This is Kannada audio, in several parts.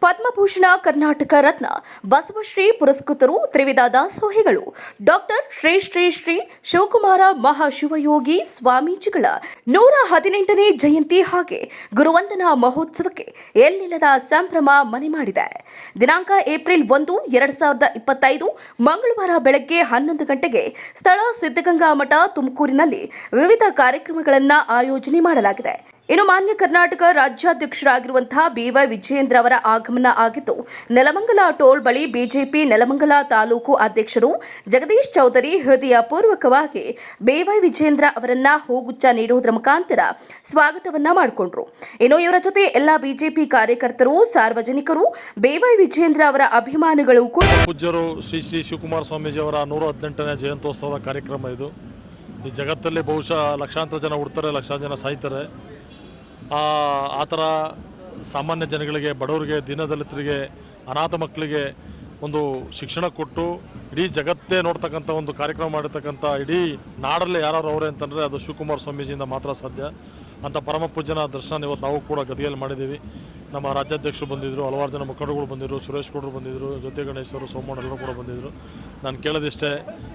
ಪದ್ಮಭೂಷಣ ಕರ್ನಾಟಕ ರತ್ನ ಬಸವಶ್ರೀ ಪುರಸ್ಕೃತರು ತ್ರಿವಿಧ ದಾಸೋಹಿಗಳು. ಡಾಕ್ಟರ್ ಶ್ರೀ ಶ್ರೀ ಶ್ರೀ ಶಿವಕುಮಾರ ಮಹಾಶಿವಯೋಗಿ ಸ್ವಾಮೀಜಿಗಳ ನೂರ ಹದಿನೆಂಟನೇ ಜಯಂತಿ ಹಾಗೆ ಗುರುವಂದನಾ ಮಹೋತ್ಸವಕ್ಕೆ ಎಲ್ಲಿಲ್ಲದ ಸಂಭ್ರಮ ಮನೆ ಮಾಡಿದೆ. ದಿನಾಂಕ ಏಪ್ರಿಲ್ ಒಂದು, ಎರಡ್ ಸಾವಿರದ ಇಪ್ಪತ್ತೈದು, ಮಂಗಳವಾರ ಬೆಳಗ್ಗೆ ಹನ್ನೊಂದು ಗಂಟೆಗೆ ಸ್ಥಳ ಸಿದ್ಧಗಂಗಾ ಮಠ ತುಮಕೂರಿನಲ್ಲಿ ವಿವಿಧ ಕಾರ್ಯಕ್ರಮಗಳನ್ನು ಆಯೋಜನೆ ಮಾಡಲಾಗಿದೆ. ಇನ್ನು ಮಾನ್ಯ ಕರ್ನಾಟಕ ರಾಜ್ಯಾಧ್ಯಕ್ಷರಾಗಿರುವಂತಹ ಬಿವೈ ವಿಜಯೇಂದ್ರ ಅವರ ಆಗಮನ ಆಗಿದ್ದು, ನೆಲಮಂಗಲ ಟೋಲ್ ಬಳಿ ಬಿಜೆಪಿ ನೆಲಮಂಗಲ ತಾಲೂಕು ಅಧ್ಯಕ್ಷರು ಜಗದೀಶ್ ಚೌಧರಿ ಹೃದಯಪೂರ್ವಕವಾಗಿ ಬಿವೈ ವಿಜಯೇಂದ್ರ ಅವರನ್ನ ಹೂಗುಚ್ಚ ನೀಡುವುದರ ಮುಖಾಂತರ ಸ್ವಾಗತವನ್ನ ಮಾಡಿಕೊಂಡ್ರು. ಇನ್ನು ಇವರ ಜೊತೆ ಎಲ್ಲ ಬಿಜೆಪಿ ಕಾರ್ಯಕರ್ತರು, ಸಾರ್ವಜನಿಕರು, ಬಿವೈ ವಿಜಯೇಂದ್ರ ಅವರ ಅಭಿಮಾನಿಗಳು ಕೂಡ ಪೂಜ್ಯರು ಶ್ರೀ ಶ್ರೀ ಶಿವಕುಮಾರ ಸ್ವಾಮೀಜಿಯವರ ನೂರ ಹದಿನೆಂಟನೇ ಜಯಂತ್ಯೋತ್ಸವದ ಕಾರ್ಯಕ್ರಮ ಇದು. ಈ ಜಗತ್ತಲ್ಲಿ ಬಹುಶಃ ಲಕ್ಷಾಂತರ ಜನ ಹುಡ್ತಾರೆ, ಲಕ್ಷಾಂತರ ಜನ ಸಾಯ್ತಾರೆ. ಆ ಥರ ಸಾಮಾನ್ಯ ಜನಗಳಿಗೆ, ಬಡವರಿಗೆ, ದೀನದಲಿತರಿಗೆ, ಅನಾಥ ಮಕ್ಕಳಿಗೆ ಒಂದು ಶಿಕ್ಷಣ ಕೊಟ್ಟು ಇಡೀ ಜಗತ್ತೇ ನೋಡ್ತಕ್ಕಂಥ ಒಂದು ಕಾರ್ಯಕ್ರಮ ಮಾಡಿರ್ತಕ್ಕಂಥ ಇಡೀ ನಾಡಲ್ಲೇ ಯಾರು ಅವರೇ ಅಂತಂದರೆ ಅದು ಶಿವಕುಮಾರ ಸ್ವಾಮೀಜಿಯಿಂದ ಮಾತ್ರ ಸಾಧ್ಯ. ಅಂತ ಪರಮ ಪೂಜನ ದರ್ಶನ ಇವತ್ತು ನಾವು ಕೂಡ ಗದಿಯಲ್ಲಿ ಮಾಡಿದ್ದೀವಿ. ನಮ್ಮ ರಾಜ್ಯಾಧ್ಯಕ್ಷರು ಬಂದಿದ್ದರು ಹಲವಾರು ಜನ ಮುಖಂಡರುಗಳು ಬಂದಿದ್ದರು ಸುರೇಶ್ ಗೌಡರು ಬಂದಿದ್ದರು ಜ್ಯೋತಿ ಗಣೇಶರು ಸೋಮಣ್ಣ ಎಲ್ಲರೂ ಕೂಡ ಬಂದಿದ್ದರು ನಾನು ಕೇಳೋದಿಷ್ಟೇ,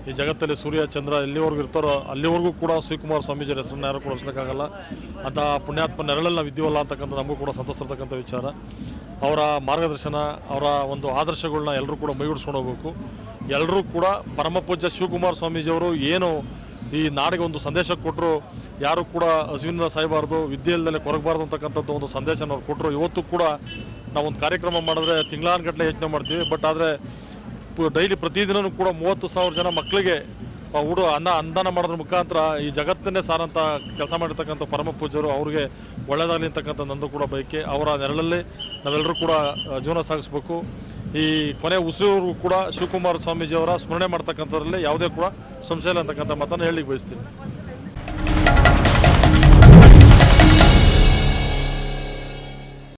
ಈ ಜಗತ್ತಲ್ಲಿ ಸೂರ್ಯ, ಚಂದ್ರ ಎಲ್ಲಿವರೆಗೂ ಇರ್ತಾರೋ ಅಲ್ಲಿವರೆಗೂ ಕೂಡ ಶಿವಕುಮಾರ ಸ್ವಾಮೀಜಿ ಹೆಸರನ್ನ ಯಾರು ಕೂಡ ಅಂತ ಪುಣ್ಯಾತ್ಮ ನೆರಳಲ್ಲಿ ನಾವು ಇದ್ದೀವಲ್ಲ ಅಂತಕ್ಕಂಥ ನಮಗೂ ಕೂಡ ಸಂತೋಷ ವಿಚಾರ. ಅವರ ಮಾರ್ಗದರ್ಶನ, ಅವರ ಒಂದು ಆದರ್ಶಗಳನ್ನ ಎಲ್ಲರೂ ಕೂಡ ಮೈಗೂಡಿಸ್ಕೊಂಡು ಹೋಗಬೇಕು. ಎಲ್ಲರೂ ಕೂಡ ಪರಮ ಪೂಜ್ಯ ಶಿವಕುಮಾರ ಸ್ವಾಮೀಜಿಯವರು ಏನು ಈ ನಾಡಿಗೆ ಒಂದು ಸಂದೇಶ ಕೊಟ್ಟರು ಯಾರು ಕೂಡ ಹಸಿವಿನಿಂದ ಸಾಯಬಾರ್ದು, ವಿದ್ಯೆ ಇಲ್ದಲೆ ಕೊರಗಬಾರ್ದು ಅಂತಕ್ಕಂಥದ್ದು ಒಂದು ಸಂದೇಶನ ಅವ್ರು ಕೊಟ್ಟರು ಇವತ್ತು ಕೂಡ ನಾವು ಒಂದು ಕಾರ್ಯಕ್ರಮ ಮಾಡಿದ್ರೆ ತಿಂಗಳಾನುಗಟ್ಟಲೆ ಯೋಚನೆ ಮಾಡ್ತೀವಿ. ಬಟ್ ಆದರೆ ಡೈಲಿ ಪ್ರತಿದಿನವೂ ಕೂಡ ಮೂವತ್ತು ಸಾವಿರ ಜನ ಮಕ್ಕಳಿಗೆ ಹುಡು, ಅನ್ನ, ಅಂದನ ಮಾಡೋದ್ರ ಮುಖಾಂತರ ಈ ಜಗತ್ತನ್ನೇ ಸಾರಂತ ಕೆಲಸ ಮಾಡಿರ್ತಕ್ಕಂಥ ಪರಮ ಪೂಜ್ಯರು ಅವ್ರಿಗೆ ಒಳ್ಳೆಯದಾಗಲಿ ಅಂತಕ್ಕಂಥ ನಂದು ಕೂಡ ಬಯಕೆ. ಅವರ ನೆರಳಲ್ಲಿ ನಾವೆಲ್ಲರೂ ಕೂಡ ಜೀವನ ಸಾಗಿಸ್ಬೇಕು. ಈ ಕೊನೆ ಉಸಿರು ಕೂಡ ಶಿವಕುಮಾರ ಸ್ವಾಮೀಜಿಯವರ ಸ್ಮರಣೆ ಮಾಡ್ತಕ್ಕಂಥದ್ರಲ್ಲಿ ಯಾವುದೇ ಕೂಡ ಸಂಶಯ ಇಲ್ಲ ಅಂತಕ್ಕಂಥ ಮಾತನ್ನು ಹೇಳಿ ಬಯಸ್ತೀನಿ.